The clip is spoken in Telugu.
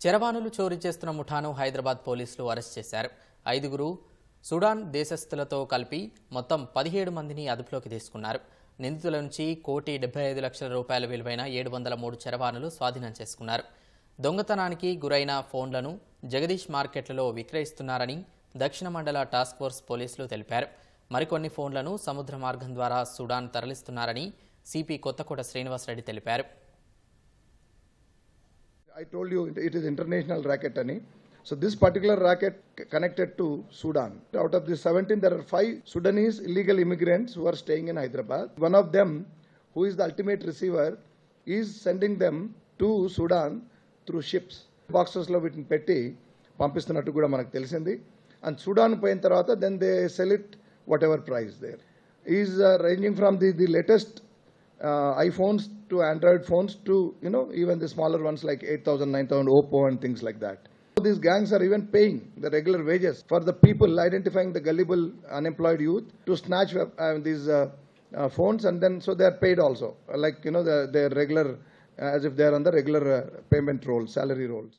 చరవాణులు చోరీ చేస్తున్న ముఠాను హైదరాబాద్ పోలీసులు అరెస్ట్ చేశారు. ఐదుగురు సుడాన్ దేశస్థులతో కలిపి మొత్తం పదిహేడు మందిని అదుపులోకి తీసుకున్నారు. నిందితుల నుంచి కోటి డెబ్బై ఐదు లక్షల రూపాయల విలువైన ఏడు వందల మూడు చరవాణులు స్వాధీనం చేసుకున్నారు. దొంగతనానికి గురైన ఫోన్లను జగదీష్ మార్కెట్లలో విక్రయిస్తున్నారని దక్షిణ మండల టాస్క్ ఫోర్స్ పోలీసులు తెలిపారు. మరికొన్ని ఫోన్లను సముద్ర మార్గం ద్వారా సుడాన్ తరలిస్తున్నారని సిపి కొత్తకోట శ్రీనివాసరెడ్డి తెలిపారు. I told you it is international racket ani. So this particular racket c- connected to Sudan. Out of the 17, there are five Sudanese illegal immigrants who are staying in Hyderabad. One of them, who is the ultimate receiver, is sending them to Sudan through ships. బాక్సెస్లో వీటిని పెట్టి పంపిస్తున్నట్టు కూడా మనకు తెలిసింది అండ్ సుడాన్ పోయిన తర్వాత then they sell it whatever price there is ranging from the the latest uh, iPhones to Android phones to you know even the smaller ones like 8,000, 9,000 Oppo and things like that. These gangs are even paying the regular wages for the people identifying the gullible unemployed youth to snatch uh, uh, these uh, uh, phones and then so they are paid also like you know the their regular uh, as if they are on the regular uh, payment rolls, salary rolls.